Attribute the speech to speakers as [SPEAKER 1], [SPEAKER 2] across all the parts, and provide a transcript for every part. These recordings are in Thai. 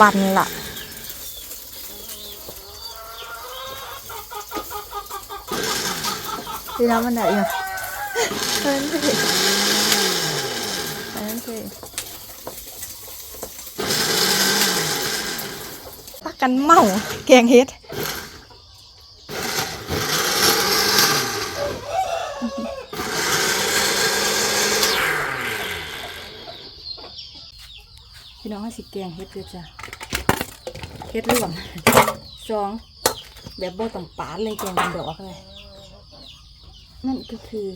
[SPEAKER 1] ปั่นละพี่น้ำมันไหนอะเฮ้ยสิ สิแกงเฮ็ดพี่น้องให้สิแกงเฮ็ดเลยจ้ะเฮ็ดรวมสองแบบบ่ต้องปาดเลยแกงเป็นดอกเลยนั่นก็คือ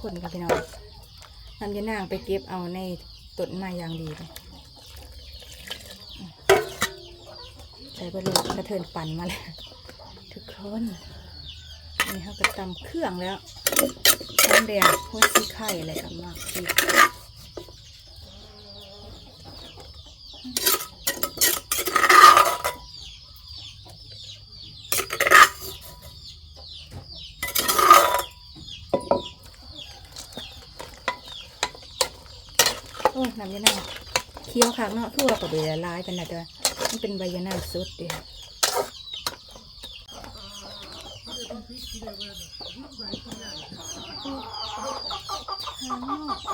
[SPEAKER 1] คนกับพี่น้องนำยานางไปเก็บเอาในต้นไม้อย่างดีเลยใส่ไปเลยกระเทินปั่นมาเลยทุกคน นี่เขาก็ตำเครื่องแล้วน้ำแดงหัวซีไข่อะไรกันมากพี่โอ้ยน้ำยานาเคี้ยวขางเนาะทั่วกับเบลลายเป็นอะไรด้วยมันเป็นใบยานาสุดเดียวข้างนอกไป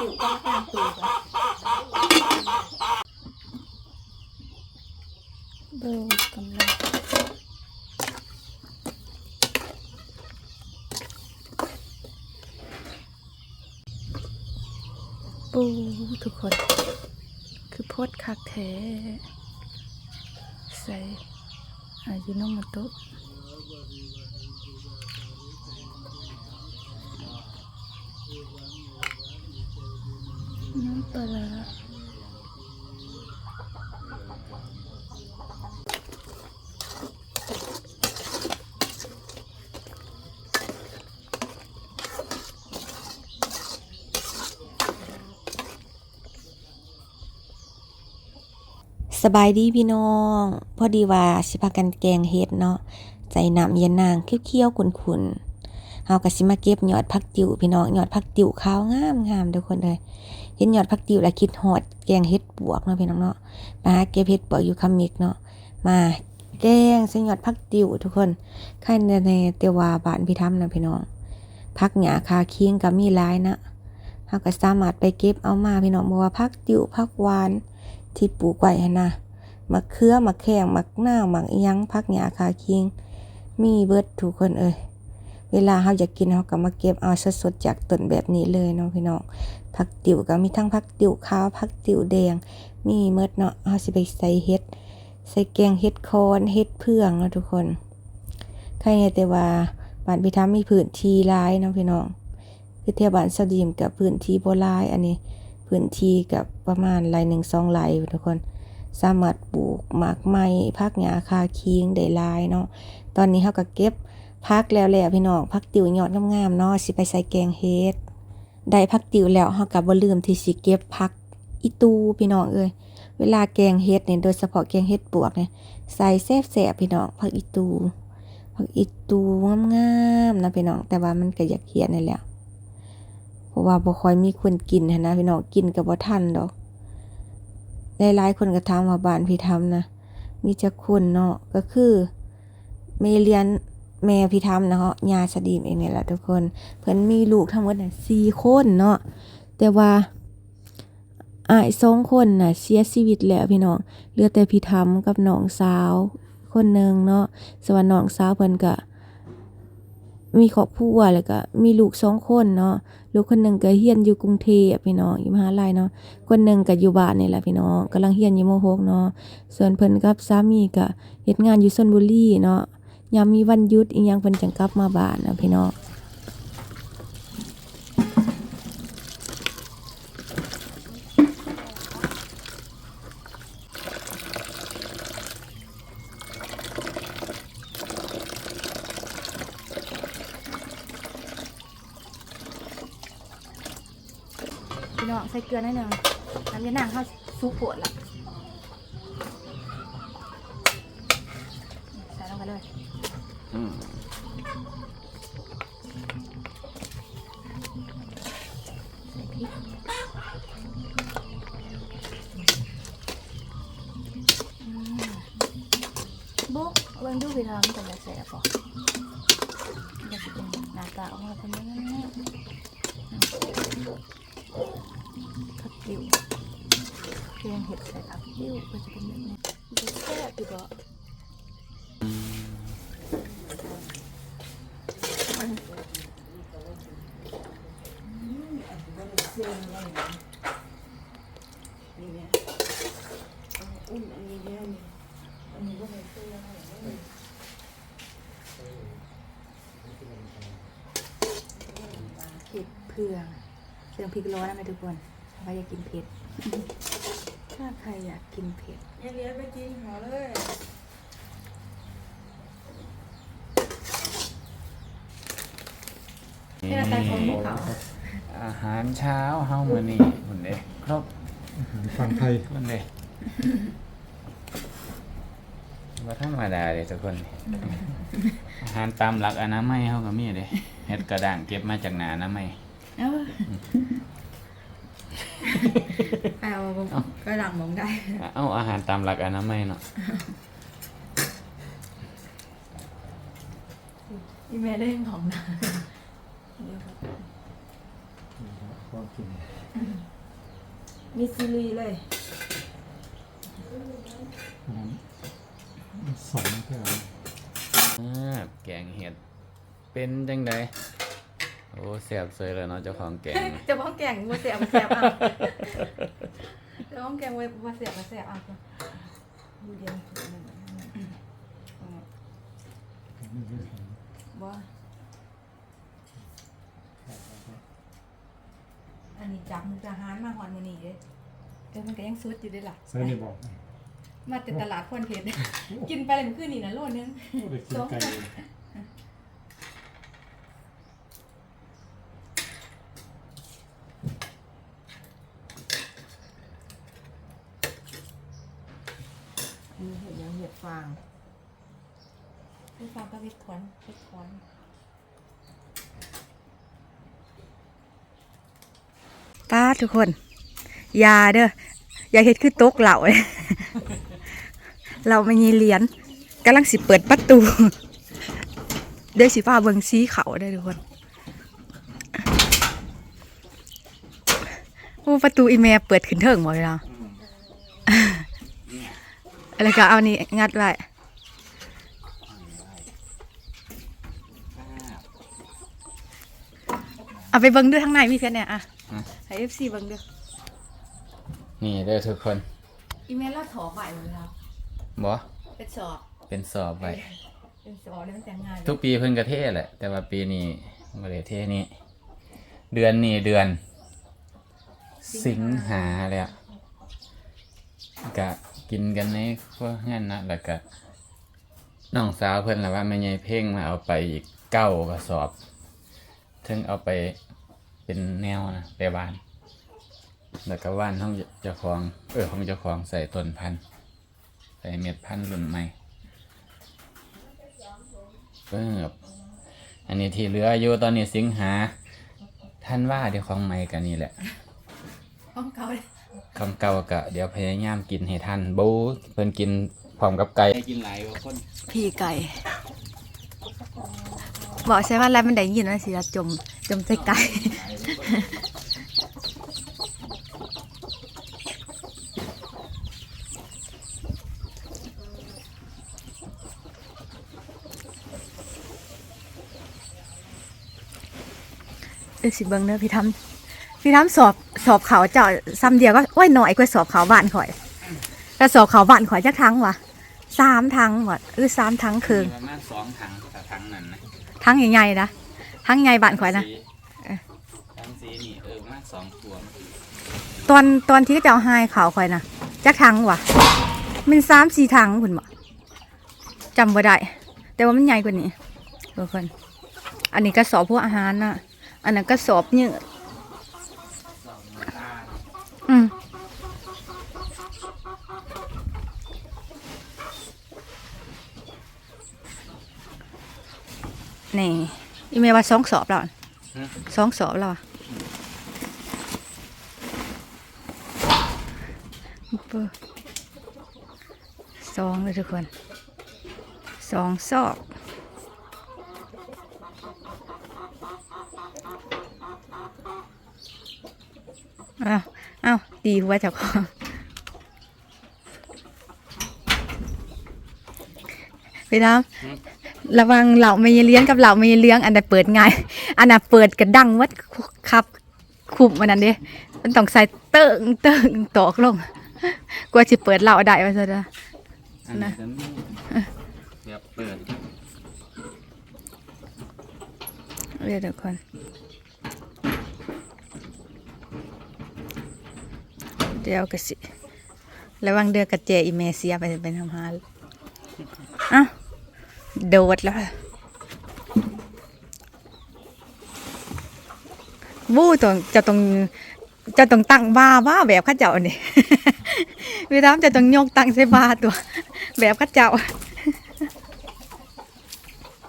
[SPEAKER 1] ติวก็กลางตัวไปเบลกำลังปู ทุกคน คือโพดคักแท้ใส่อายุนมโตะน้ำปลา สบายดีพี่น้อง พอดีว่าสิพากันแกงเฮ็ดเนาะใจน้ำเย็นนางเคี้ยวๆขุนๆเฮาก็สิมาเก็บยอดผักติ๋วพี่น้องยอดผักติ๋วขาวงามๆทุกคนเลยเห็นยอดผักติ๋วแล้วคิดฮอดแกงเฮ็ดปวกเนาะพี่น้องเนาะมาหาเก็บเฮ็ดปวกอยู่คำมิกเนาะมาแกงใส่ยอดผักติ๋วทุกคนใครในในเตวาบ้านพี่ทำนะพี่น้องผักหญ้าคาเคียงก็มีหลายนะเฮาก็สามารถไปเก็บเอามาพี่น้องบ่ว่าผักติ๋วผักหวาน ที่ปลูกไว้หั่นนะมะเขือมะแข้งมะนาวมะอิหยังผักหญ้าคาเคียงมีเบิดทุกคนเอ้ยเวลาเฮาอยากกินเฮาก็มาเก็บเอาสดๆจากต้นแบบนี้เลยเนาะพี่น้องผักติ๋วก็มีทั้งผักติ๋วขาวผักติ๋วแดง มีเมดเนาะเอาสิไปใส่เฮ็ด ใส่แกงเฮ็ดโคนเฮ็ดเพื่องเนาะทุกคนใครเนี่ยแต่ว่าบ้านพิธามีพื้นที่หลายเนาะพี่น้องคือเทียบบ้านสดีมกับพื้นที่บ่หลายอันนี้ พื้นที่กับประมาณไร่หนึ่งสองไร่ทุกคน สามารถปลูกหมากไม้ผักหญ้าคาเคียงได้ลายเนาะตอนนี้เฮาก็เก็บผักแล้วแหละพี่น้องผักติ๋วยอดงามๆเนาะสิไปใส่แกงเฮ็ดได้พักติวแล้วเฮาก็บ่ลืมที่สิเก็บผักอีตูพี่น้องเอ้ยเวลาแกงเฮ็ดเนี่ยโดยเฉพาะแกงเฮ็ดปวกเนี่ยใส่แซ่บๆพี่น้องผักอีตูผักอีตูงามๆนะพี่น้องแต่ว่ามันก็อยากเขียนนี่แหละ ราะว่าบ่ค่อยมีคนกินหั้นะพี่น้องกินก็บ่ทันดอกหลายๆคนก็ถามว่าบ้านพี่ทำนะมีจักคนเนาะก็คือแม่เรียนแม่พี่ทำนะเนาะยาสดีมเองนี่แหละทุกคน เพิ่นมีลูกทั้งหมดน่ะสี่คนเนาะแต่ว่าอายสองคนน่ะเสียชีวิตแล้วพี่น้องเหลือแต่พี่ทำกับน้องสาว คนหนึ่งเนาะส่วนน้องสาวเพิ่นก็ มีครอบครัวแล้วก็มีลูกสองคนเนาะลูกคนหนึ่งก็เฮียนอยู่กรุงเทพพี่น้องอยู่มหาลัยเนาะคนหนึ่งก็อยู่บ้านนี่แหละพี่น้องกำลังเฮียนอยู่มหกเนาะส่วนเพิ่นกับสามีก็เฮ็ดงานอยู่ชนบุรีเนาะยามมีวันหยุดอีหยังเพิ่นจังกลับมาบ้านนะพี่น้อง ใส่เกลือหน่อยหนึ่งน้ำยานางเข้าซุปปวดละ
[SPEAKER 2] กติ๋วเพียงเห็ดใส่ผักติ๋วก็จะเป็นแบบนี้จะแซ่บดีบ่เผ็ดเพื่องเครื่องพริกร้อนนะทุกคน ว่าอยากกินเผ็ด ถ้าใครอยากกินเผ็ด
[SPEAKER 3] อย่าเลี้ยงไปกินหอเลย
[SPEAKER 2] ให้เราตัดผมให้เขา
[SPEAKER 4] อาหารเช้าเฮามื้อนี้พุ่นเด้ครบ
[SPEAKER 5] ฝั่งไทย
[SPEAKER 4] พุ่นเด้บ่ธรรมดาเด้ทุกคน อาหารตามหลักอนามัยเฮาก็มีเด้เฮ็ดกระด้างเก็บมาจากหนาอนามัย
[SPEAKER 2] เอ้าเอาผมก็หลังมองได้
[SPEAKER 4] เอ้าอาหารตามหลักอนามัยเนาะ
[SPEAKER 2] อีเมลได้ของนะ
[SPEAKER 5] ก็กิน
[SPEAKER 3] มีซีรีส์เลย
[SPEAKER 5] อันนั้นสองเท่าไหร่
[SPEAKER 4] อ่าแกงเห็ดเป็นจังได โอ้แซ่บเสยแล้วเนาะเจ้าของแกงนี่
[SPEAKER 2] จะพ้องแกงมาเสียมาเสียบอะจะพ้องแกงไว้มาเสียมาเสียบอะ
[SPEAKER 3] ดูเดียว
[SPEAKER 2] บ่อันนี้จับมุกทหารมาหอนมือนี่เด้เออมันก็ยังซุดอยู่ด้วยล่ะ
[SPEAKER 5] ใส่ในบอก
[SPEAKER 2] มาแต่ตลาดคนเพชรกินไปเลยมันขึ้นนี่นะโลนึง
[SPEAKER 5] โอ้เด็กกินไก่
[SPEAKER 3] มีเห็ดยังเห็ดฟาง
[SPEAKER 2] วิทย์ถอนวิทย์ถอน
[SPEAKER 6] ป้าทุกคน ยาเด้อ อย่าเฮ็ดคือโต๊กเหล่าเลยเราไม่มีเหรียญกำลังสิเปิดประตูเดี๋ยวสิฟ้าเบิงซีเขาได้ทุกคนโอ้ประตูอีเมลเปิดขึ้นเถิงหมดเลยนะอะไรก็เอานี่งัดไว้ เอาไปเบิ่งด้วยข้างในมีเพชรเนี่ยอะให้เอฟซีเบิ่งด้วย
[SPEAKER 4] นี่เด้อทุกคน
[SPEAKER 2] อีเมลเราถอใบหมดแล้ว
[SPEAKER 4] บ่
[SPEAKER 2] เป็นสอบ
[SPEAKER 4] เป็นสอบไว้
[SPEAKER 2] เป็นสอบเรื่องแต่งงาน
[SPEAKER 4] ทุกปีเพิ่นกระเทศแหละ แต่ว่าปีนี้บ่ได้เทศนี้ เดือนนี้เดือน สิงหาแล้วก็กินกันในพวกงั้นนะแล้วก็น้องสาวเพิ่นล่ะว่าแม่ใหญ่เพ่งมาเอาไปอีกเก้ากระสอบถึงเอาไป เป็นแนวนะไปบ้านแล้วก็ว่านห้องเจ้าของเออของเจ้าของใส่ต้นพันธุ์ใส่เม็ดพันธุ์รุ่นใหม่เพิ่บอันนี้ที่เหลืออยู่ตอนนี้สิงหา ท่านว่าเดี๋ยวของใหม่กันนี่แหละ
[SPEAKER 2] ห้องเขาเลย
[SPEAKER 4] คำเก่ากะเดี๋ยวพยายามกินให้ทันบูเพิ่นกินพร้อมกับไก่กินหลายกว่าคน
[SPEAKER 6] พี่ไก่บอกใช่ว่าอะไรมันได้ยินว่าสิจะจมจมใส่ไก่ เดี๋ยวสิเบิ่งเด้อพี่ทำพี่ทำสอบสอบเขาเจ้าซ้ำเดียวก็โอ้ยหน่อยกว่าสอบเขาบ้านข่อยแต่สอบเขาบ้านข่อยจักทั้งวะสามทั้งหมดเออสามทั้งคืน
[SPEAKER 4] ประมาณสองถังแต่ถังนั้นนะ
[SPEAKER 6] ทั้งใหญ่ๆนะทั้งใหญ่บ้านข่อยนะ
[SPEAKER 4] สี
[SPEAKER 6] เอ๊ะ
[SPEAKER 4] ถังสีนี่เออประมาณสองตัว
[SPEAKER 6] ตอนตอนที่เขาจะเอาไฮเขาข่อยนะจักทั้งวะมันสามสี่ทั้งคุณบ่จำบ่ได้ แต่ว่ามันใหญ่กว่านี้ทุกคน อันนี้ก็สอบพวกอาหารนะอันนั้นก็สอบเยอะอืมนี่อีเมลว่าสองสอบแล้วสองสอบแล้วอะเบอร์ สองเลยทุกคนสองซอกอ้าวอ้าวตีหัวเจ้าของพี่น้ำระวังเหล่าไม่เลี้ยงกับเหล่าไม่เลี้ยง อันใดเปิดง่าย อันน่ะเปิดกระดังวัดครับคุมมันนั่นเด้มันต้องใส่เติ้งเติ้งตอกลง ว่าจะเปิดเหล่าได้ว่าซะเด้อ
[SPEAKER 4] อันนี้ก็มีแบบเปิด
[SPEAKER 6] เรียกทุกคนเดี๋ยวก็สิระวังเดือกระเจอีเมเซียไปเป็นทำฮาลเอ้าโดดแล้ววู้ตรงจะตรงจะต้องตั้งบาบ้าแบบเข้าเจ้านี่ วิธามจะต้องยกตั้งใส่บาตัว แบบข้าเจ้า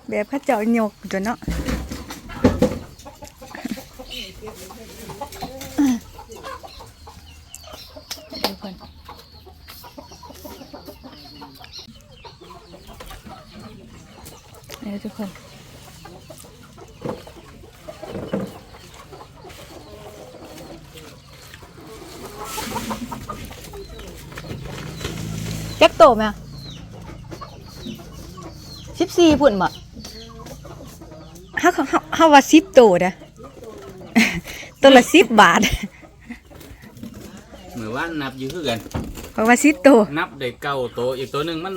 [SPEAKER 6] แบบข้าเจ้ายกตัวเนาะทุกคนเดี๋ยวทุกคน จัก โตไหมสิบสี่พุ่นบ่เฮาเฮาเฮาว่าสิบโตนะตัวละสิบบาท
[SPEAKER 4] เหมือนว่านับอยู่คือกัน
[SPEAKER 6] เพราะว่าสิบโต
[SPEAKER 4] นับได้เก้าโตวอีกตัวหนึ่งมัน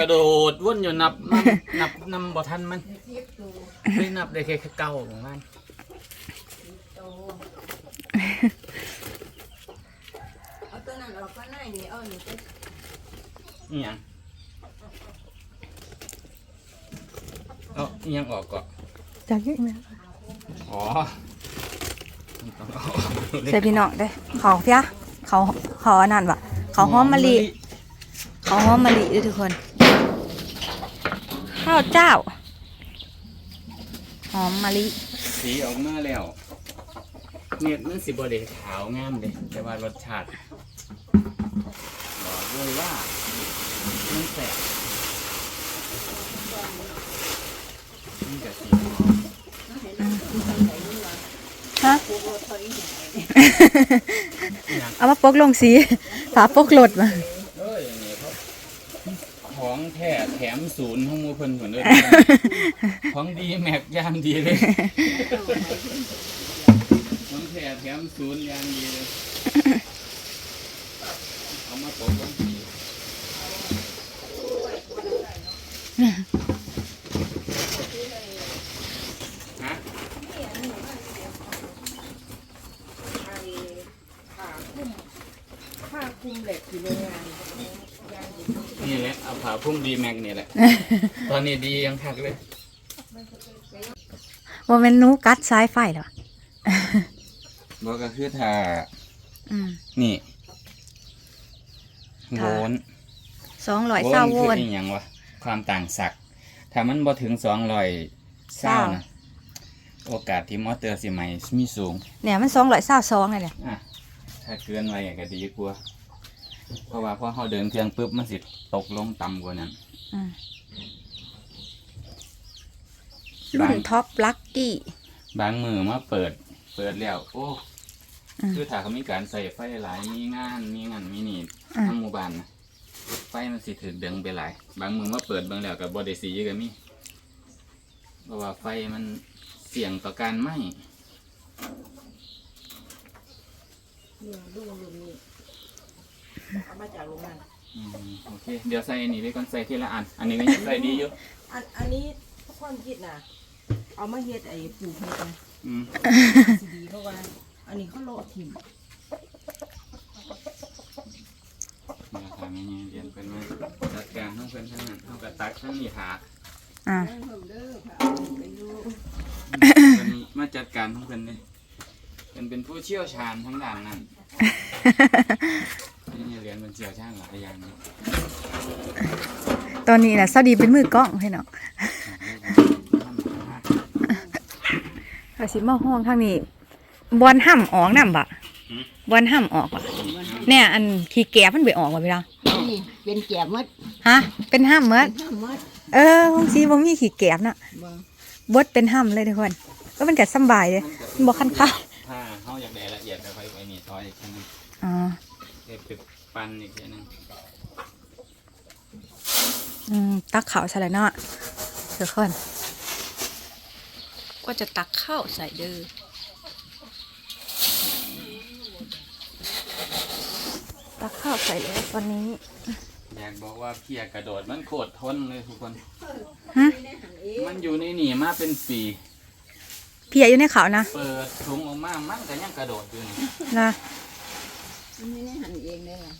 [SPEAKER 4] กระโดดวนอยู่นับมันนับนำบ่ทันมันไม่นับได้แค่เก้าของมัน
[SPEAKER 2] เอาตัวนั้นออกก็ได้นี่เอานี่ไป
[SPEAKER 4] นี่ยังเอาอิหยังออกก่อน
[SPEAKER 6] จากยี่ไหม
[SPEAKER 4] อ๋อมันต้องเอา
[SPEAKER 6] ใส่พี่น้องได้เขาเพียเขาเขาอันนั้นวะเขาหอมมะลิเขาหอมมะลิด้วยทุกคน ข้าวเจ้า หอมมะลิ
[SPEAKER 4] สีออกมาแล้วเม็ดมันสิบ่ได้ขาวงามเลยแต่ว่ารสชาติบอกเลยว่า มันแสบนี่กับสีหอม
[SPEAKER 6] ฮะ
[SPEAKER 4] อิหยัง
[SPEAKER 6] เอามาปกลงสีฝาปกรถมา
[SPEAKER 4] เอ้ยอย่างนี้ครับของแท้แถมศูนย์ของหมูเพิ่นเหมือนเดิมของดีแม็กยางดีเลยของแท้แถมศูนย์ยางดีเลย เอามาปกลงสีฮะ
[SPEAKER 2] ผ้าคลุมเหล็กอยู่โรงงาน
[SPEAKER 4] นี่แหละ เอาผ่าพุ่มดีแม็กนี่แหละ ตอนนี้ดียังทักเลย
[SPEAKER 6] ว่าเป็นหนูกัดสายไฟเหรอ
[SPEAKER 4] บอกก็คือถ้า
[SPEAKER 6] อืม
[SPEAKER 4] นี่โว
[SPEAKER 6] ค่ะ
[SPEAKER 4] ลต์
[SPEAKER 6] สองร้อยเศร้าโว
[SPEAKER 4] คื
[SPEAKER 6] น
[SPEAKER 4] ออหยังวะความต่างศักย์ถ้ามันบ่ถึงสองร้อยเศร้า
[SPEAKER 6] เศร้า
[SPEAKER 4] นะโอกาสที่มอเตอร์สิใหม่มีสูง
[SPEAKER 6] เนี่ยมันสองร้อยเศร้าสองเลยเนี่ย
[SPEAKER 4] อะถ้าเกินไว้ก็ดีกว่า เพราะว่าพอเขาเดินเครื่องปุ๊บมันสิตกลงต่ำกว่านั้น
[SPEAKER 6] อืมรุ่นท็อปลักกี้
[SPEAKER 4] บางมือมาเปิด เปิดแล้ว โอ้
[SPEAKER 6] อืม
[SPEAKER 4] คือถ้าเขามีการใส่ไฟหลายมีงานมีงานมีนี่
[SPEAKER 6] อืม
[SPEAKER 4] ทั้งหมู่บ้านนะไฟมันสิถึกเดึงไปหลาย บางมือมาเปิดเบางแล้วกับบอดสีก็มีเพราะว่าไฟมันเสี่ยงต่อการไหม้
[SPEAKER 2] นี่ลูกลูกนี่ เอามาจากโรงงาน
[SPEAKER 4] อืมโอเค เดี๋ยวใส่อันนี้ไปก่อนใส่ทีละอัน อันนี้ก็ยังใส่ดีอยู่
[SPEAKER 2] อันอันนี้ความคิดน่ะ เอามาเฮ็ดไอ้ปลูกเฮ็ดนะ
[SPEAKER 4] อืม
[SPEAKER 2] สิดีเพราะว่า อันนี้เขาโลดถิ่ม
[SPEAKER 4] นี่ราคาไม่เนี่ยเรียนเป็นมาจัดการทั้งเพิ่นทั้งนั้นเท่ากับตักทั้งนี่หา
[SPEAKER 6] อ่า
[SPEAKER 2] นั่งเพิ่มเด้อค่ะเอาไปอยู่
[SPEAKER 4] เพิ่นมาจัดการทั้งเพิ่นเลย เป็นเป็นผู้เชี่ยวชาญทั้งด้านนั้นนี่เรียนเป็นเชี่ยวชาญหลายอย่างเลย
[SPEAKER 6] ตอนนี้นะสวัสดีเป็นมือกล้องให้เนาะเราสิมาห้องข้างนี้บอลห้ำออกน้ำบะบอลห้ำออกบะเนี่ยอันขี้แก่มันไปออกบะพี่เรา
[SPEAKER 2] นี่เป็นแก่มด
[SPEAKER 6] ฮะ เป็นห้ำเมื่อ
[SPEAKER 2] ห้ามมด
[SPEAKER 6] เออคงสีบ่มีขี้แกบน่ะ
[SPEAKER 2] บ่
[SPEAKER 6] บดเป็นห้ำเลยทุกคนก็มันก็สำบายเลยมันบ่คันคาย
[SPEAKER 4] อยไอ้นี่ทอยอีกทีนึง
[SPEAKER 6] อ๋อ
[SPEAKER 4] เดี๋ยวไปปั้นอีกทีนึง
[SPEAKER 6] อืมตักข้าวใส่เลยเนาะทุกคน ก็จะตักข้าวใส่เด้อตักข้าวใส่แล้ววันนี้
[SPEAKER 4] อยากบอกว่าเพียกระโดดมันโคตรทนเลยทุกคน
[SPEAKER 6] ฮะ
[SPEAKER 4] มันอยู่ในนี่มาเป็นปี
[SPEAKER 6] เพียอยู่ในเขาวนะ
[SPEAKER 4] เปิดถุงออกมามันก็ยังกระโดดอยู่นี่
[SPEAKER 6] นะ
[SPEAKER 2] มันไม่ได้หันเองได้ล่ะ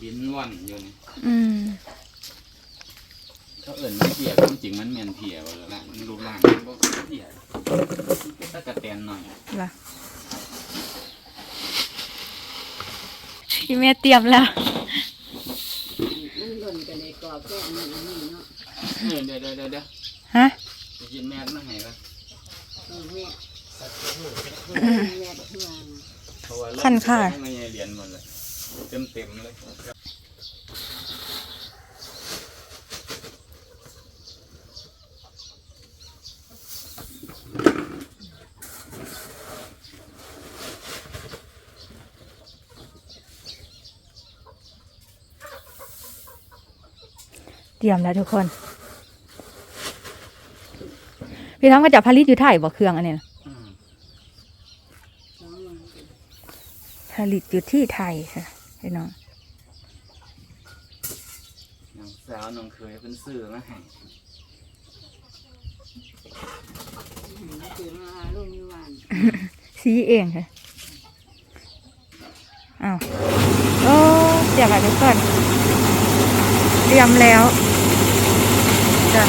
[SPEAKER 4] บินว่อนอยู่นี่
[SPEAKER 6] อืม
[SPEAKER 4] เขาเอิ่นไม่เพียความจริงมันเมียนเพียว่าแล้วละมันรูปร่างมันก็เพียถ้ากระเตนหน่อย
[SPEAKER 6] ล่ะพี่แม่เตรียมแล้ว
[SPEAKER 2] มันหล่นกันในกรอบแค่นี้นี่เนาะ
[SPEAKER 4] เออเดี๋ยวเดี๋ยวเดี๋ยวเดี๋ยว
[SPEAKER 6] ฮะ
[SPEAKER 4] จะกินแม่มาให้กัน
[SPEAKER 2] เออแม่แม่เพื่อน
[SPEAKER 4] เพ ราะว่า
[SPEAKER 6] คันค่ะ
[SPEAKER 4] ไม่ให้เรียนหมดเลยเต็มเต็มๆเลย
[SPEAKER 6] เตรียมแล้วทุกคน พี่ท้องก็จะผลิตอยู่ไทยบ่เครื่องอันนี้นะ
[SPEAKER 4] อืม
[SPEAKER 2] สองวัน
[SPEAKER 6] ผลิตอยู่ที่ไทยค่ะพี่น้อง
[SPEAKER 4] น้องสาวน้องเคยเป็นสื่อมาให้
[SPEAKER 2] ถือมาลงอยู่วัน
[SPEAKER 6] ซีเองค่ะอ้าวโอ้เตรียมแล้วทุกคนเตรียมแล้วจ้ะ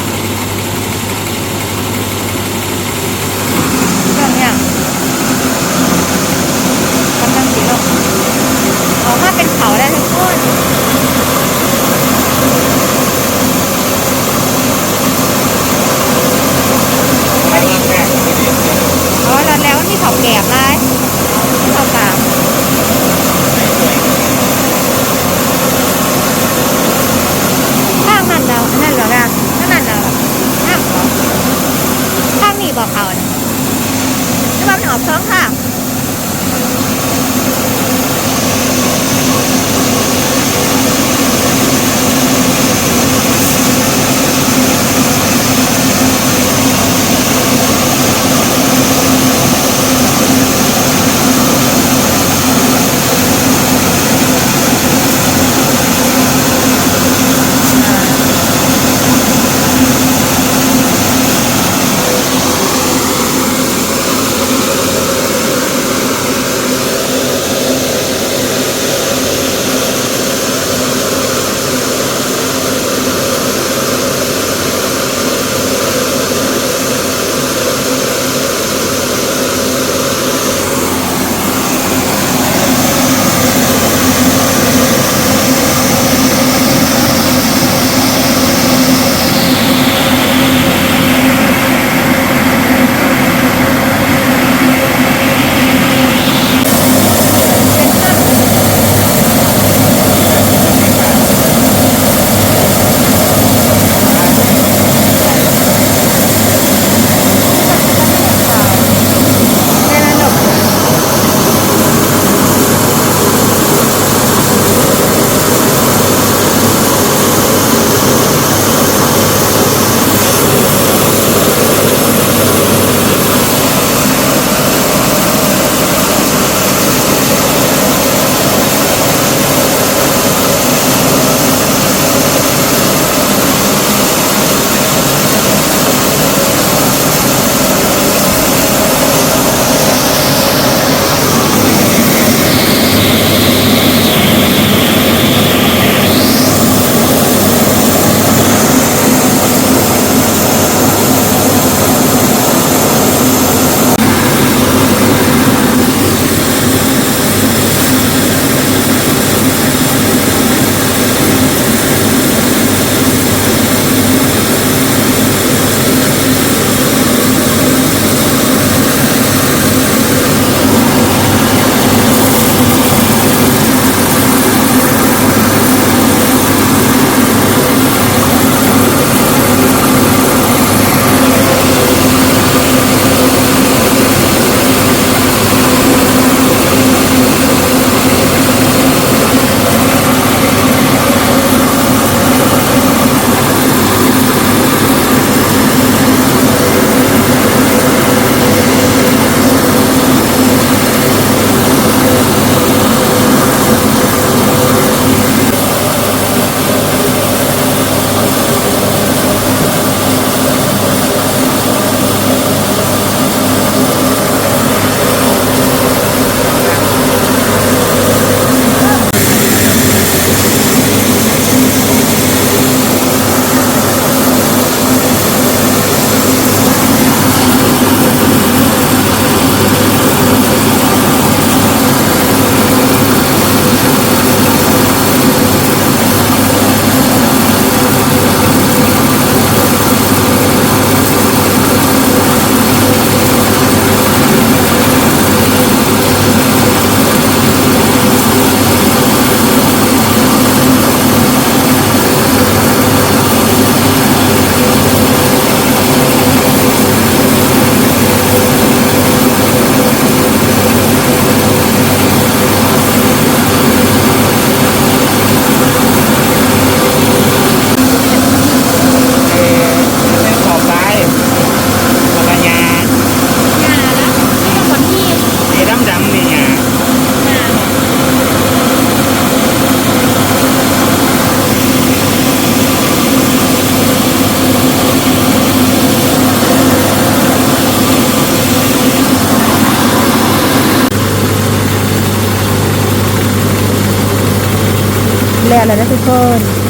[SPEAKER 6] แล้วนะทุกค
[SPEAKER 4] น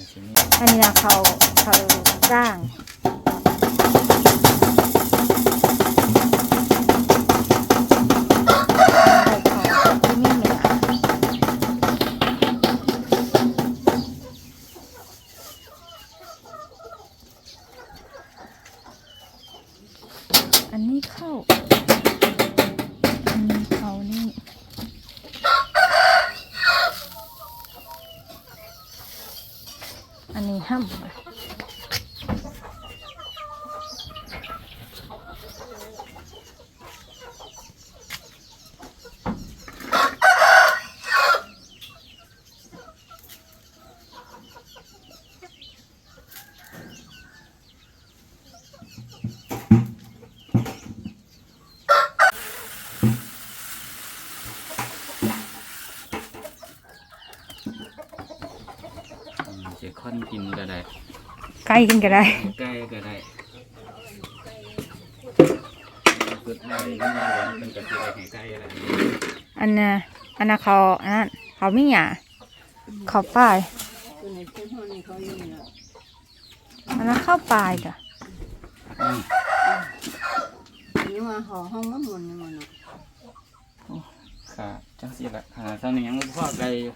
[SPEAKER 6] อันนี้นะเขาเขาจ้างเขาเขาที่นี่เนี่ยอันนี้เข้า อันนี้เขานี่ อันนี้ห้ำอะ
[SPEAKER 4] อืมเจคอน กินก็ได้
[SPEAKER 6] ใกล้กันก็ได้
[SPEAKER 4] ใกล้ก็ได้สุดท้ายนี่นะเดี๋ยวมันก็จะไปใกล้ๆอะไร
[SPEAKER 6] อันน่ะอันน่ะเขาอันนั้นเขาไม่หยาเขาป้าย
[SPEAKER 2] ตัวไหนเส้นหัวนี่เขาอยู่เนี่ย
[SPEAKER 6] อันนั้นเข้าปลายจ้ะ
[SPEAKER 2] นี่ว่าห่อห้องมันหมุนนี่มันเนาะ
[SPEAKER 4] ค่ะจังสิละหาเท่านี้ยังบ่พอไกลอยู่